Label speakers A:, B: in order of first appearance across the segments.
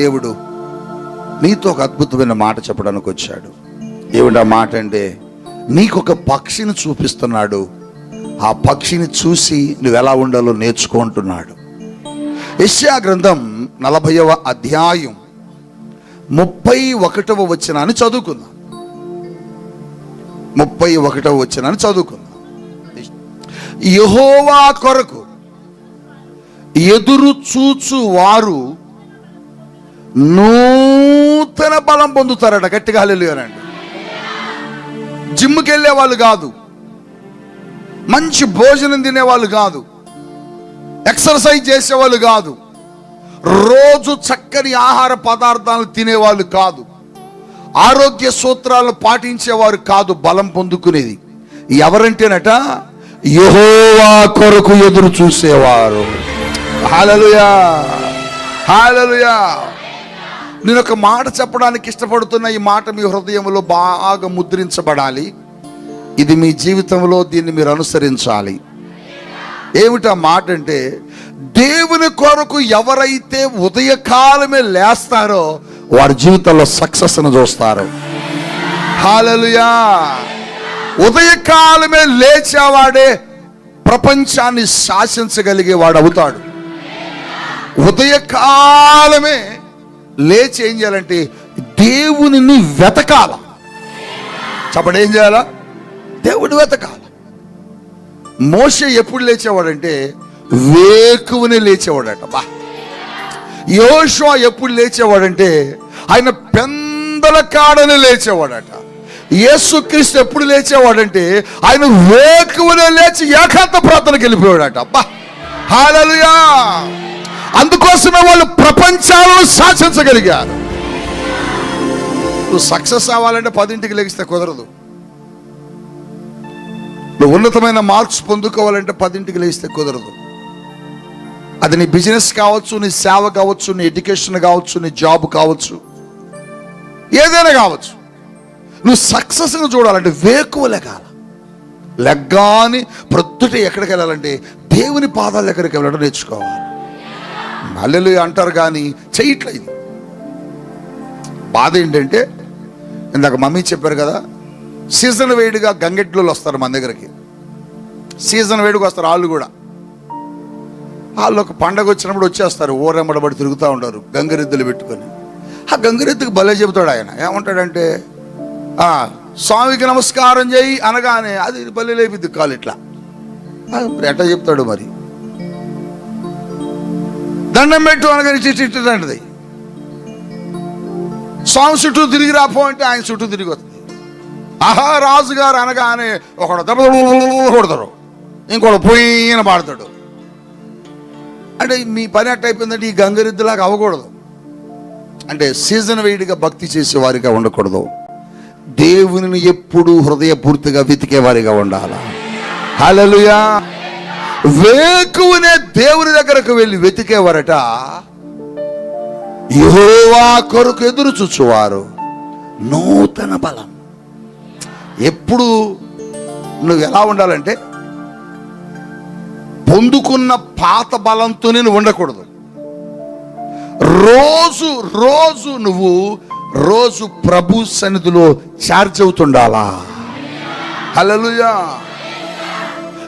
A: దేవుడు నీతో ఒక అద్భుతమైన మాట చెప్పడానికి వచ్చాడు. ఏమిటి ఆ మాట అంటే నీకు ఒక పక్షిని చూపిస్తున్నాడు. ఆ పక్షిని చూసి నువ్వు ఎలా ఉండాలో నేర్చుకుంటున్నాడు యెషయా గ్రంథం నలభైవ అధ్యాయం ముప్పై ఒకటవ వచ్చినాన్ని చదువుకుందాం. ముప్పై ఒకటవ వచ్చినాన్ని చదువుకుందాం. యహోవా కొరకు ఎదురు చూచు వారు నూతన బలం పొందుతారట గట్టిగా హల్లెలూయానండి జిమ్కి వెళ్ళే వాళ్ళు కాదు. మంచి భోజనం తినేవాళ్ళు కాదు. ఎక్సర్సైజ్ చేసేవాళ్ళు కాదు. రోజు చక్కని ఆహార పదార్థాలు తినేవాళ్ళు కాదు. ఆరోగ్య సూత్రాలను పాటించేవారు కాదు బలం పొందుకునేది. ఎవరంటేనట యహోవా కొరకు ఎదురు చూసేవారు. హాలలుయా హాలలుయా నేను ఒక మాట చెప్పడానికి ఇష్టపడుతున్న ఈ మాట మీ హృదయంలో బాగా ముద్రించబడాలి. ఇది మీ జీవితంలో దీన్ని మీరు అనుసరించాలి. ఏమిటా మాట అంటే దేవుని కొరకు ఎవరైతే ఉదయకాలమే లేస్తారో వారి జీవితంలో సక్సెస్ను చూస్తారు. హాలలుయా ఉదయకాలమే లేచేవాడే ప్రపంచాన్ని శాసించగలిగేవాడు అవుతాడు. ఉదయకాలమే లేచి ఏం చేయాలంటే దేవుని వెతకాల. చెప్పండి ఏం చేయాలా? దేవుని వెతకాల. మోస ఎప్పుడు లేచేవాడంటే వేకువనే లేచేవాడట బా. యోషువా ఎప్పుడు లేచేవాడంటే ఆయన పెందల కాడని లేచేవాడట. యేసుక్రీస్తు ఎప్పుడు లేచేవాడంటే ఆయన వేకువనే లేచి ఏకాంత ప్రార్థనకి వెళ్ళిపోయాడట అబ్బా హాలలుయా అందుకోసమే వాళ్ళు ప్రపంచాలను శాసించగలిగారు. నువ్వు సక్సెస్ అవ్వాలంటే పదింటికి లెగిస్తే కుదరదు. నువ్వు ఉన్నతమైన మార్క్స్ పొందుకోవాలంటే పదింటికి లేస్తే కుదరదు. అది నీ బిజినెస్ కావచ్చు నీ సేవ కావచ్చు నీ ఎడ్యుకేషన్ కావచ్చు నీ జాబ్ కావచ్చు. ఏదైనా కావచ్చు. నువ్వు సక్సెస్ను చూడాలంటే వేకువ లెగాల. లెగ్గాని ప్రొద్దుట ఎక్కడికి వెళ్ళాలంటే దేవుని పాదాల దగ్గరికి వెళ్ళడం నేర్చుకోవాలి. మల్లెలు అంటారు కానీ చేయట్లేదు. బాధ ఏంటంటే ఇందాక మమ్మీ చెప్పారు కదా సీజన్ వేడిగా గంగెట్లు వస్తారు మన దగ్గరికి. సీజన్ వేడిగా వస్తారు వాళ్ళు కూడా. వాళ్ళు ఒక పండగ వచ్చినప్పుడు వచ్చేస్తారు ఊరెంబడబడి తిరుగుతూ ఉంటారు గంగరెద్దులు పెట్టుకొని. ఆ గంగరెద్దుకు భలే చెబుతాడు ఆయన. ఏమంటాడంటే "ఆ, స్వామికి నమస్కారం చేయి అనగానే అది భలే లేపిద్ది కాలు ఇట్లా. ఎట్లా చెప్తాడు మరి? దండం పెట్టు అనగానే ఇటు స్వామి చుట్టూ తిరిగి రాపో అంటే ఆయన చుట్టూ తిరిగి వస్తుంది. ఆహా రాజుగారు అనగానే ఒకడు దెబ్బ కొడతారు ఇంకోడు పోయిన పాడతాడు. అంటే మీ పని ఎట్ట అయిపోయిందంటే ఈ గంగరిద్దులాగా అవ్వకూడదు. అంటే సీజన్ వేడిగా భక్తి చేసేవారిగా ఉండకూడదు. దేవుని ఎప్పుడు హృదయపూర్తిగా వెతికేవారిగా ఉండాలి? హలలుయా వేకువనే దేవుని దగ్గరకు వెళ్ళి వెతికేవారట. యహోవా కొరకు ఎదురు చూచువారు. నూతన బలం. ఎప్పుడు నువ్వు ఎలా ఉండాలంటే పొందుకున్న పాత బలంతో నేను ఉండకూడదు. రోజు రోజు నువ్వు రోజు ప్రభు సన్నిధిలో చార్జ్ అవుతుండాలా? హల్లెలూయా.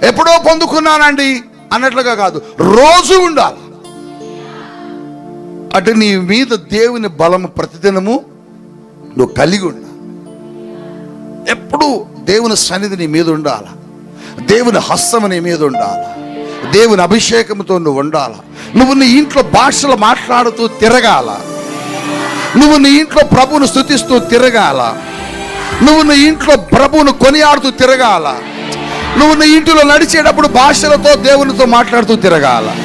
A: ఎప్పుడో పొందుకున్నానండి. అన్నట్లుగా కాదు. రోజు ఉండాలి. అటు నీ మీద దేవుని బలము ప్రతిదినము నువ్వు కలిగి ఉండాలి. ఎప్పుడు దేవుని సన్నిధి నీ మీద ఉండాల. దేవుని హస్తము నీ మీద ఉండాల. దేవుని అభిషేకంతో నువ్వు ఉండాల. నువ్వు నీ ఇంట్లో భాషలు మాట్లాడుతూ తిరగాల. నువ్వు నీ ఇంట్లో ప్రభువును స్థుతిస్తూ తిరగాల. నువ్వు నీ ఇంట్లో ప్రభువును కొనియాడుతూ తిరగాల. నువ్వు నీ ఇంటిలో నడిచేటప్పుడు భాషలతో దేవునితో మాట్లాడుతూ తిరగాల.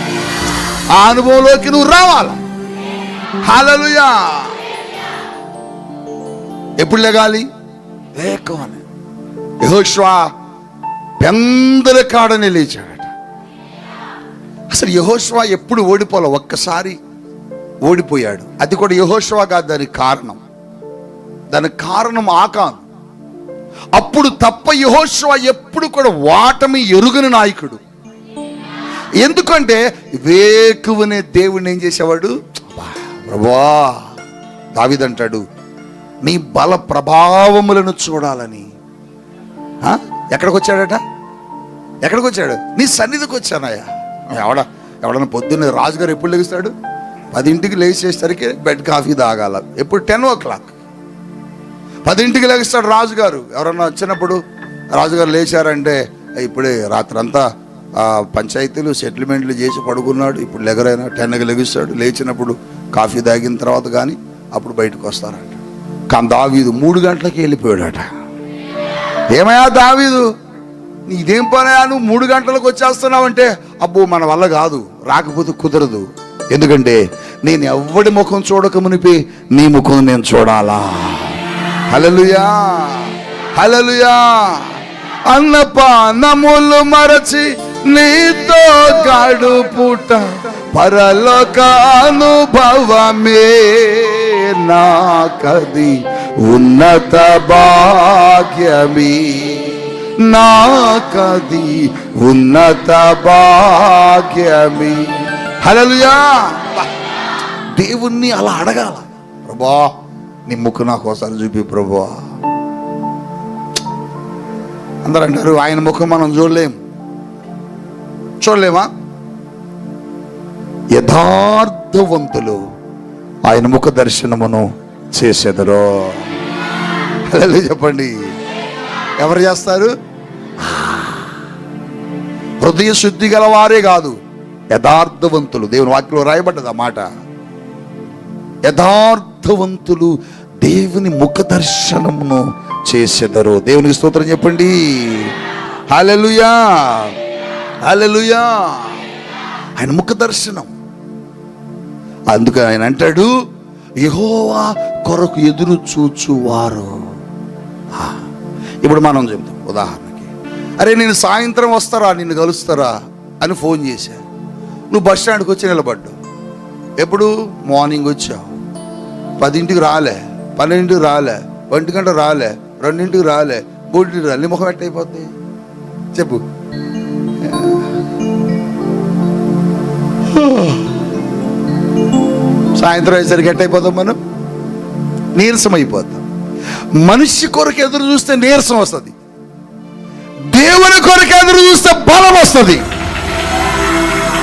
A: ఆ అనుభవంలోకి నువ్వు రావాల. హల్లెలూయా. ఎప్పుడు లెగాలి? వేకమని యహోష్వా పెందల కాడనే లేచాడట. అసలు యహోష్వా ఎప్పుడు ఓడిపోలే? ఒక్కసారి ఓడిపోయాడు. అది కూడా యహోష్వా కాదు దానికి కారణం. దానికి కారణం ఆకాను. అప్పుడు తప్ప యహోష్వా ఎప్పుడు కూడా వాటమి ఎరుగని నాయకుడు. ఎందుకంటే వేకువనే దేవుడిని ఏం చేసేవాడు? ప్రభా దావిదంటాడు నీ బల ప్రభావములను చూడాలని. ఎక్కడికి వచ్చాడట ఎక్కడికి వచ్చాడు నీ సన్నిధికి వచ్చానయ్యా. ఎవడ ఎవడన్నా పొద్దున్న రాజుగారు ఎప్పుడు లెగుస్తాడు? పదింటికి లేచేసరికి బెడ్ కాఫీ తాగాల. ఎప్పుడు టెన్ ఓ క్లాక్. పదింటికి లేగిస్తాడు రాజుగారు. ఎవరన్నా వచ్చినప్పుడు రాజుగారు లేచారంటే ఇప్పుడే రాత్రంతా పంచాయతీలు సెటిల్మెంట్లు చేసి పడుకున్నాడు. ఇప్పుడు లెగరైనా టెన్కి లెగిస్తాడు. లేచినప్పుడు కాఫీ తాగిన తర్వాత కానీ అప్పుడు బయటకు వస్తారంట. కానీ దావీదు మూడు గంటలకి వెళ్ళిపోయాడట. ఏమయ్యా దావీదు? ఇదేం పనయా నువ్వు మూడు గంటలకు వచ్చేస్తున్నావంటే అబ్బో మన వల్ల కాదు. రాకపోతే కుదరదు. ఎందుకంటే నేను ఎవ్వడి ముఖం చూడక మునిపి నీ ముఖం నేను చూడాలా? హలలుయా హలలుయా అన్నపానములు మరచి నీతో గడుపుట పరలోక అనుభవమే నాకది ఉన్నత భాగ్యమే. నాకది ఉన్నత భాగ్యమే. హలలుయా దేవుణ్ణి అలా అడగాల. ప్రభా నీ ముక్కు నాకు ఒకసారి చూపి ప్రభువా. అందరూ అంటారు ఆయన ముఖం మనం చూడలేం. చూడలేమా? యథార్థవంతులు ఆయన ముఖ దర్శనమును చేసేదరో. హల్లెలూయా చెప్పండి. ఎవరు చేస్తారు? హృదయ శుద్ధి గల వారే కాదు యథార్థవంతులు. దేవుని వాక్యంలో రాయబడ్డది ఆ మాట. యథార్థవంతులు దేవుని ముఖ దర్శనమును చేసెదరు. దేవునికి స్తోత్రం చెప్పండి. హల్లెలూయా. హల్లెలూయా. ఆయన ముఖ దర్శనం. అందుకు ఆయన అంటాడు యహోవా కొరకు ఎదురు చూచువారు. ఇప్పుడు మనం చెప్తాం ఉదాహరణకి. అరే నేను సాయంత్రం వస్తారా? నిన్ను కలుస్తారా? అని ఫోన్ చేశా. నువ్వు బస్ స్టాండ్కి వచ్చి నిలబడ్డావు. ఎప్పుడు? మార్నింగ్ వచ్చావు. పదింటికి రాలే పన్నెండింటికి రాలే ఒంటి గంట రాలే రెండింటికి రాలే మూడింటికి రాలే. ముఖం ఎట్టయిపోద్ది? చెప్పు. సాయంత్రం అయ్యేసరికి ఎట్టయిపోతాం మనం? నీరసం అయిపోతాం మనిషి కొరకు ఎదురు చూస్తే నీరసం వస్తుంది. దేవుని కొరకు ఎదురు చూస్తే బలం వస్తుంది.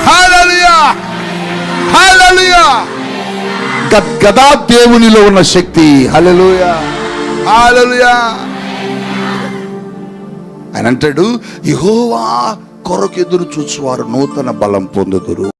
A: హాలలుయా హాలలుయా గద్గదా దేవునిలో ఉన్న శక్తి. హల్లెలూయా. ఆయన అంటాడు యెహోవా కొరకు ఎదురు చూచువారు నూతన బలం పొందుదురు.